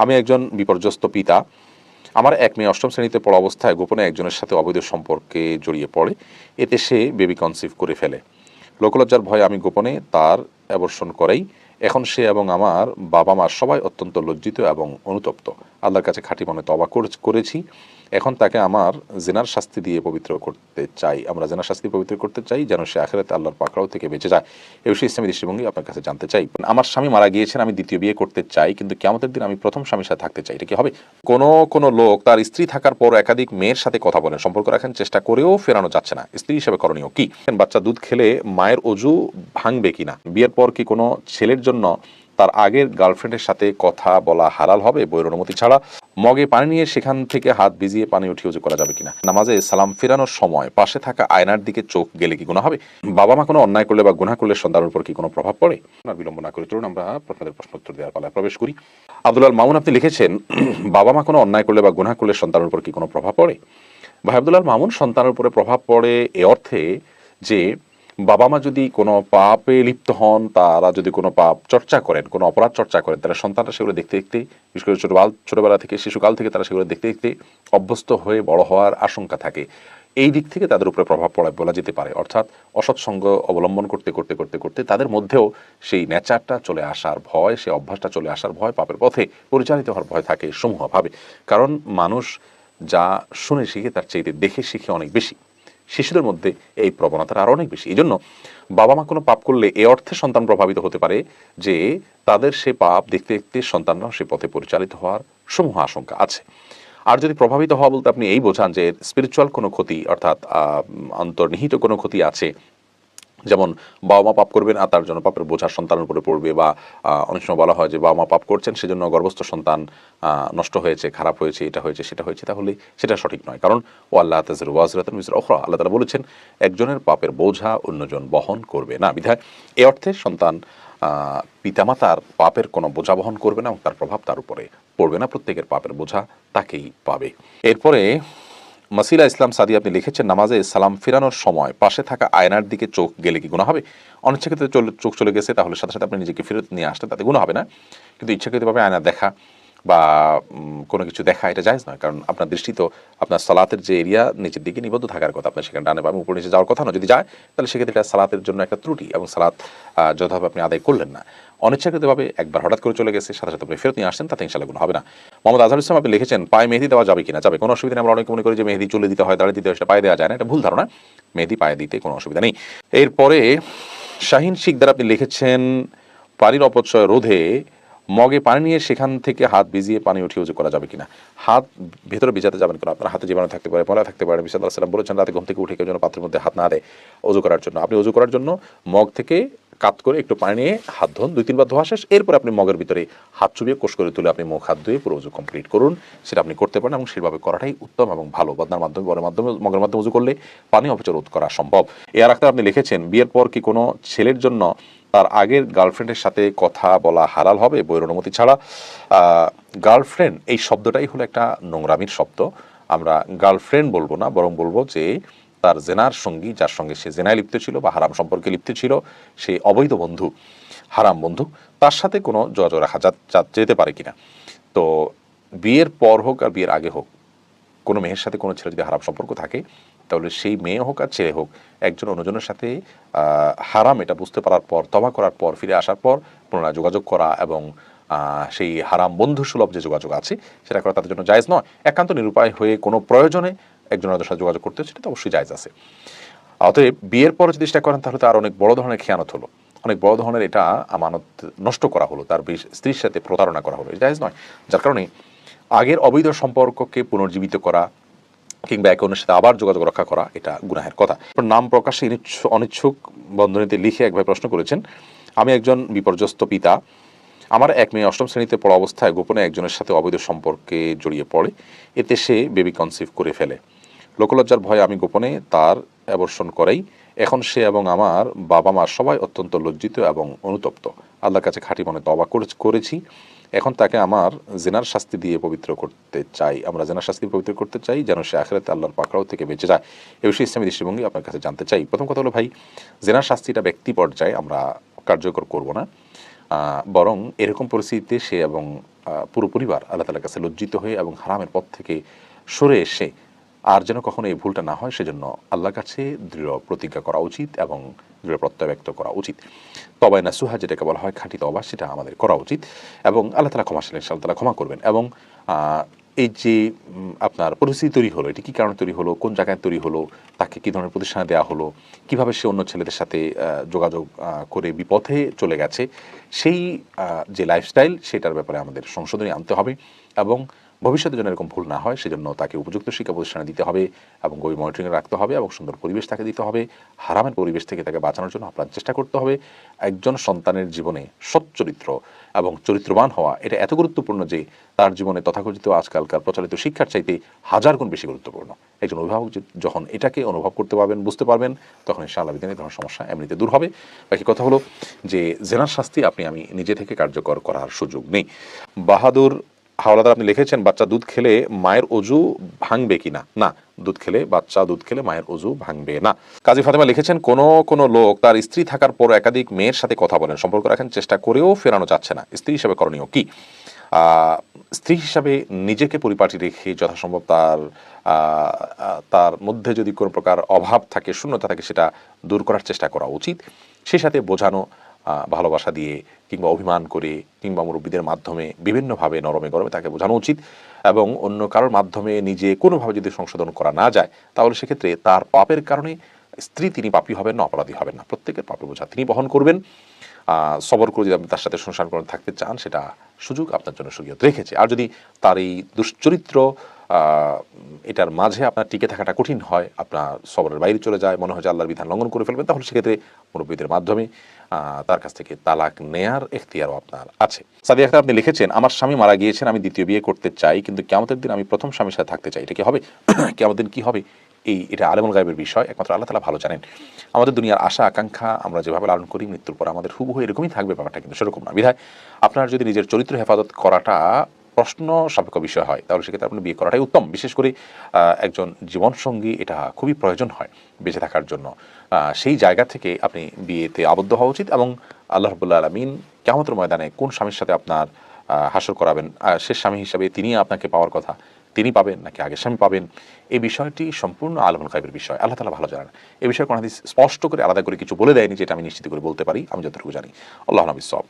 আমি একজন বিপর্যস্ত পিতা। আমার এক মেয়ে অষ্টম শ্রেণীতে পড়া অবস্থায় গোপনে একজনের সাথে অবৈধ সম্পর্কে জড়িয়ে পড়ে। এতে সে বেবি কনসিভ করে ফেলে। লোকলজ্জার ভয়ে আমি গোপনে তার অ্যাবর্ষণ করাই। এখন সে এবং আমার বাবা মা সবাই অত্যন্ত লজ্জিত এবং অনুতপ্ত। আল্লাহর কাছে খাঁটি মনে তবা করে- করেছি। এখন তাকে আমার জেনার শাস্তি দিয়ে পবিত্র করতে চাই। আমরা জেনার শাস্তি পবিত্র করতে চাই যেন সে আখেরাতে আল্লাহর পাকড়াও থেকে বেঁচে যায়। এ বিষয়ে ইসলামী দৃষ্টিভঙ্গি আপনার কাছে জানতে চাই। আমার স্বামী মারা গিয়েছেন, আমি দ্বিতীয় বিয়ে করতে চাই, কিন্তু কেমতের দিন আমি প্রথম স্বামীর সাথে থাকতে চাই। এটা কি হবে? কোনো কোনো লোক তার স্ত্রী থাকার পর একাধিক মেয়ের সাথে কথা বলেন, সম্পর্ক রাখার চেষ্টা করেও ফেরানো যাচ্ছে না। স্ত্রী হিসেবে করণীয় কি? বাচ্চা দুধ খেলে মায়ের অজু ভাঙবে কিনা? বিয়ের পর কি কোনো ছেলের জন্য তার আগের গার্লফ্রেন্ডের সাথে কথা বলা হালাল হবে বইয়ের অনুমতি ছাড়া। মগে পানি নিয়ে সেখান থেকে হাত ভিজিয়ে পানি উঠিয়ে উজু করা যাবে কিনা? নামাজে সালাম ফেরানোর সময় পাশে থাকা আয়নার দিকে চোখ গেলে কি গুণা হবে? বাবা মা কোনো অন্যায় করলে বা গুণা করলে সন্তানের উপর কি কোনো প্রভাব পড়ে? আর বিলম্ব না করে চলুন, আমরা আপনাদের প্রশ্ন উত্তর দেওয়ার পালায় প্রবেশ করি। আব্দুল্লাহ মামুন আপনি লিখেছেন, বাবা মা কোনো অন্যায় করলে বা গুণা করলে সন্তানের উপর কি কোনো প্রভাব পড়ে? ভাই আব্দুল্লাহ মামুন, সন্তানের উপরে প্রভাব পড়ে এ অর্থে যে বাবা মা যদি কোনো পাপে লিপ্ত হন, তারা যদি কোনো পাপ চর্চা করেন, কোনো অপরাধ চর্চা করেন, তারা সন্তানরা সেগুলো দেখতে দেখতে, বিশেষ করে ছোটবেলা ছোটবেলা থেকে, শিশুকাল থেকে তারা সেগুলো দেখতে দেখতে অভ্যস্ত হয়ে বড় হওয়ার আশঙ্কা থাকে। এই দিক থেকে তাদের উপরে প্রভাব পড়ে বলা যেতে পারে। অর্থাৎ অসৎসঙ্গ অবলম্বন করতে করতে করতে করতে তাদের মধ্যেও সেই নেচারটা চলে আসার ভয়, সেই অভ্যাসটা চলে আসার ভয় পাপের পথে পরিচালিত হওয়ার ভয় থাকে সমূহভাবে। কারণ মানুষ যা শুনে শিখে, তার চাইতে দেখে শিখে অনেক বেশি। শিশুদের মধ্যে এই প্রবণতাটা আরও অনেক বেশি। এই জন্য বাবা মা কোনো পাপ করলে এ অর্থে সন্তান প্রভাবিত হতে পারে যে তাদের সে পাপ দেখতে দেখতে সন্তানরাও সে পথে পরিচালিত হওয়ার সমূহ আশঙ্কা আছে। আর যদি প্রভাবিত হওয়া বলতে আপনি এই বোঝান যে স্পিরিচুয়াল কোনো ক্ষতি অর্থাৎ অন্তর্নিহিত কোনো ক্ষতি আছে যেমন বাবা মা পাপ করবেন আর তার জন্য পাপের বোঝা সন্তানের উপরে পড়বে বা অনেক সময় বলা হয় যে বাবা মা পাপ করছেন, সেজন্য গর্ভস্থ সন্তান নষ্ট হয়েছে, খারাপ হয়েছে, এটা হয়েছে, সেটা হয়েছে, তাহলে সেটা সঠিক নয়। কারণ, ও আল্লাহ তাজের ওয়াজরাতন মিসর অখরা আল্লাহ তালা বলেছেন, একজনের পাপের বোঝা অন্যজন বহন করবে না। বিধায় এ অর্থে সন্তান পিতামাতার পাপের কোনো বোঝা বহন করবে না এবং তার প্রভাব তার উপরে পড়বে না, প্রত্যেকের পাপের বোঝা তাকেই পাবে। এরপরে মাসিলা ইসলাম সাদি, আপনি লিখেছেন, নামাজে সালাম ফেরানোর সময় পাশে থাকা আয়নার দিকে চোখ গেলে কি গুণা হবে? অনিচ্ছাকৃত চোখ চলে গেছে, তাহলে সাথে সাথে আপনি নিজেকে ফেরত নিয়ে আসতে তাতে গুণা হবে না। কিন্তু ইচ্ছাকৃতভাবে আয়না দেখা বা কোনো কিছু দেখা, এটা জায়জ নয়। কারণ আপনার দৃষ্টি তো আপনার সালাতের যে এরিয়া, নিচের দিকে নিবদ্ধ থাকার কথা আপনার সেখানে ডানে বা উপর নিচে যাওয়ার কথা না যদি যায়, তাহলে সেক্ষেত্রে এটা সালাতের জন্য একটা ত্রুটি এবং সালাত যথাভাবে আপনি আদায় করলেন না। অনিচ্ছাকৃতভাবে একবার হঠাৎ করে চলে গেছে, সাথে সাথে আপনি ফেরত নিয়ে আসছেন, তাতে ইনশাল্লাহ গুণ হবে না। মোহাম্মদ আজহার ইসলাম, আপনি লিখেছেন, পায়ে মেহেদি দেওয়া যাবে কিনা? যাবে, কোনো অসুবিধা নেই। আমরা অনেক মনে করি যে মেহেদি চলে দিতে হয় দাঁড়িয়ে দিতে হয় পায়ে দেওয়া যায় না, এটা ভুল ধারণা। মেহেদি পায়ে দিতে কোনো অসুবিধা নেই। এরপরে শাহিন শিকদার আপনি লিখেছেন, পানির অপচয় রোধে মগে পানি নিয়ে সেখান থেকে হাত ভিজিয়ে পানি উঠিয়ে উজু করা যাবে কিনা? হাত ভেতরে ভিজাতে যাবেন কেন? আপনার হাতে জীবাণু থাকতে পারে, ময়লা থাকতে পারে। বিশাল সাল্লাম বলেছেন, রাতে ঘুম থেকে উঠে কেউ যেন পাত্রের মধ্যে হাত না দেয় অজু করার জন্য। আপনি অজু করার জন্য মগ থেকে কাত করে একটু পানি নিয়ে হাত ধোন, দুই, তিনবার ধোয়া শেষ, এরপর আপনি মগের ভিতরে হাত চুবিয়ে কোষ করে তুলে আপনি মুখ হাত ধুয়ে পুরো উজু কমপ্লিট করুন। সেটা আপনি করতে পারেন এবং সেভাবে করাটাই উত্তম এবং ভালো। বদনার মাধ্যমে, বরের মাধ্যমে, মগের মাধ্যমে উজু করলে পানি অপচয় রোধ করা সম্ভব। এর আখতার আপনি লিখেছেন, বিয়ের পর কি কোনো ছেলের জন্য তার আগের গার্লফ্রেন্ডের সাথে কথা বলা হালাল হবে? বইয়ের অনুমতি ছাড়া গার্লফ্রেন্ড এই শব্দটাই হলো একটা নোংরামির শব্দ। আমরা গার্লফ্রেন্ড বলব না, বরং বলব যে তার জেনার সঙ্গী, যার সঙ্গে সে জেনায় লিপ্ত ছিল বা হারাম সম্পর্কে লিপ্ত ছিল, সে অবৈধ বন্ধু, হারাম বন্ধু, তার সাথে কোনো যোগাযোগ রাখা যেতে পারে কিনা। তো বিয়ের পর হোক আর বিয়ের আগে হোক, কোনো মেয়ের সাথে কোনো ছেলে যদি হারাম সম্পর্ক থাকে, তাহলে সেই মেয়ে হোক আর ছেলে হোক, একজন অন্যজনের সাথে হারাম এটা বুঝতে পারার পর, তবা করার পর, ফিরে আসার পর, পুনরায় যোগাযোগ করা এবং সেই হারাম বন্ধু সুলভ যে যোগাযোগ আছে, সেটা করা তাদের জন্য জায়জ নয়। একান্ত নিরুপায় হয়ে কোনো প্রয়োজনে একজন অন্যদের সাথে যোগাযোগ করতে, সেটা তো অবশ্যই জায়জ আছে। অতএব বিয়ের পরে যদি সেটা করেন, তাহলে তো আর অনেক বড় ধরনের খেয়ানত হলো। অনেক বড় ধরনের এটা আমানত নষ্ট করা হলো, তার স্ত্রীর সাথে প্রতারণা করা হলো, এটা নয়। যার কারণে আগের অবৈধ সম্পর্ককে পুনর্জীবিত করা কিংবা একে অন্যের সাথে আবার যোগাযোগ রক্ষা করা, এটা গুনাহের কথা। নাম প্রকাশে অনিচ্ছুক বন্ধনীতে লিখে একভাবে প্রশ্ন করেছেন, আমি একজন বিপর্যস্ত পিতা। আমার এক মেয়ে অষ্টম শ্রেণীতে পড়া অবস্থায় গোপনে একজনের সাথে অবৈধ সম্পর্কে জড়িয়ে পড়ে। এতে সে বেবি কনসিভ করে ফেলে। লোকলজ্জার ভয়ে আমি গোপনে তার অ্যাবর্ষণ করেই এখন সে এবং আমার বাবা মা সবাই অত্যন্ত লজ্জিত এবং অনুতপ্ত। আল্লাহর কাছে খাঁটি মনে তবা করে- করেছি। এখন তাকে আমার জেনার শাস্তি দিয়ে পবিত্র করতে চাই। আমরা জেনার শাস্তি পবিত্র করতে চাই যেন সে আখেরাতে আল্লাহর পাকড়াও থেকে বেঁচে যায়। এ বিষয়ে ইসলামী দৃষ্টিভঙ্গি আপনার কাছে জানতে চাই। প্রথম কথা হলো, ভাই, জেনার শাস্তিটা ব্যক্তি পর্যায়ে আমরা কার্যকর করব না। বরং এরকম পরিস্থিতিতে সে এবং পুরো পরিবার আল্লাহ তালার কাছে লজ্জিত হয়ে এবং হারামের পথ থেকে সরে এসে আর যেন কখনো এই ভুলটা না হয়, সেজন্য আল্লাহর কাছে দৃঢ় প্রতিজ্ঞা করা উচিত এবং দৃঢ় প্রত্যয় ব্যক্ত করা উচিত। তবাই না সুহা যেটাকে বলা হয় খাঁটি তবা, সেটা আমাদের করা উচিত এবং আল্লাহ তালা ক্ষমাশীল ইনশাআল্লাহ তালা ক্ষমা করবেন এবং এই যে আপনার পরিস্থিতি তৈরি হলো, এটি কী কারণে তৈরি হলো, কোন জায়গায় তৈরি হলো, তাকে কী ধরনের প্রতিষ্ঠানে দেওয়া হলো, কীভাবে সে অন্য ছেলেদের সাথে যোগাযোগ করে বিপথে চলে গেছে, সেই যে লাইফস্টাইল সেটার ব্যাপারে আমাদের সংশোধনী আনতে হবে এবং ভবিষ্যতে যেন এরকম ভুল না হয়, সেজন্য তাকে উপযুক্ত শিক্ষা প্রতিষ্ঠানে দিতে হবে এবং গভীর মনিটরিংয়ে রাখতে হবে এবং সুন্দর পরিবেশ তাকে দিতে হবে। হারামের পরিবেশ থেকে তাকে বাঁচানোর জন্য আপনার চেষ্টা করতে হবে। একজন সন্তানের জীবনে সচ্চরিত্র এবং চরিত্রবান হওয়া, এটা এত গুরুত্বপূর্ণ যে তার জীবনে তথাকথিত আজকালকার প্রচলিত শিক্ষার চাইতে হাজার গুণ বেশি গুরুত্বপূর্ণ। একজন অভিভাবক যখন এটাকে অনুভব করতে পারবেন, বুঝতে পারবেন, তখন ইনশাআল্লাহ বিদিনে ধরনের সমস্যা এমনিতে দূর হবে। বাকি কথা হলো যে, জেনার শাস্তি আপনি, আমি নিজে থেকে কার্যকর করার সুযোগ নেই। বাহাদুর হাওলাদার আপনি লিখেছেন, বাচ্চা দুধ খেলে মায়ের অজু ভাঙবে কিনা না? না, দুধ খেলে, বাচ্চা দুধ খেলে মায়ের অজু ভাঙবে না। কাজী ফাতেমা লিখেছেন, কোনো কোনো লোক তার স্ত্রী থাকার পর একাধিক মেয়ের সাথে কথা বলেন। সম্পর্ক রাখেন চেষ্টা করেও ফেরানো যাচ্ছে না। স্ত্রী হিসেবে করণীয় কি? স্ত্রী হিসাবে নিজেকে পরিপাটি রেখে যথাসম্ভব তার তার মধ্যে যদি কোনো প্রকার অভাব থাকে, শূন্যতা থাকে, সেটা দূর করার চেষ্টা করা উচিত। সেই সাথে বোঝানো ভালোবাসা দিয়ে কিংবা অভিমান করে কিংবা মুরব্বীদের মাধ্যমে বিভিন্নভাবে নরমে গরমে তাকে বোঝানো উচিত এবং অন্য কারোর মাধ্যমে নিজে কোনোভাবে যদি সংশোধন করা না যায়, তাহলে সেক্ষেত্রে তার পাপের কারণে স্ত্রী তিনি পাপী হবেন না, অপরাধী হবেন না। প্রত্যেকের পাপের বোঝা তিনি বহন করবেন। সবর করে যদি আপনি তার সাথে সংসার করে থাকতে চান, সেটা সুযোগ আপনার জন্য সুযোগ রেখেছে। আর যদি তার এই দুশ্চরিত্র এটার মাঝে আপনার টিকে থাকাটা কঠিন হয়, আপনার সবরের বাইরে চলে যায়, মনে হয় যে আল্লাহর বিধান লঙ্ঘন করে ফেলবেন, তাহলে সেক্ষেত্রে মুরব্বীদের মাধ্যমে তার কাছ থেকে তালাক নেয়ার এখতিয়ারও আপনার আছে। সাদি আখতার আপনি লিখেছেন, আমার স্বামী মারা গিয়েছেন, আমি দ্বিতীয় বিয়ে করতে চাই, কিন্তু কেমতের দিন আমি প্রথম স্বামীর সাথে থাকতে চাই। এটা কি হবে? কেমন দিন কি হবে? এই, এটা আলেমুল গায়েবের বিষয়, একমাত্র আল্লাহ তালা ভালো জানেন। আমাদের দুনিয়ার আশা, আকাঙ্ক্ষা, আমরা যেভাবে লালন করি, মৃত্যুর পর আমাদের হুবহু এরকমই থাকবে, ব্যাপারটা কিন্তু সেরকম না। বিধায়, আপনার যদি নিজের চরিত্র হেফাজত করাটা প্রশ্ন সাপেক্ষ বিষয় হয়, তাহলে সেক্ষেত্রে আপনি বিয়ে করাটাই উত্তম। বিশেষ করে একজন জীবনসঙ্গী, এটা খুবই প্রয়োজন হয় বেঁচে থাকার জন্য। সেই জায়গা থেকে আপনি বিয়েতে আবদ্ধ হওয়া উচিত এবং আল্লাহ রবুল্লা আলমিন কেমতের ময়দানে কোন স্বামীর সাথে আপনার হাসর করাবেন? শেষ স্বামী হিসাবে তিনি আপনাকে পাওয়ার কথা। তিনি পাবেন নাকি আগের স্বামী পাবেন? এই বিষয়টি সম্পূর্ণ আলমুল খাইবের বিষয়। আল্লাহ তালা ভালো জানেন। এই বিষয়ে কোনো স্পষ্ট করে আলাদা করে কিছু বলে দেয়নি, যেটা আমি নিশ্চিত করে বলতে পারি। আমি যতটুকু জানি। আল্লাহ নবী সব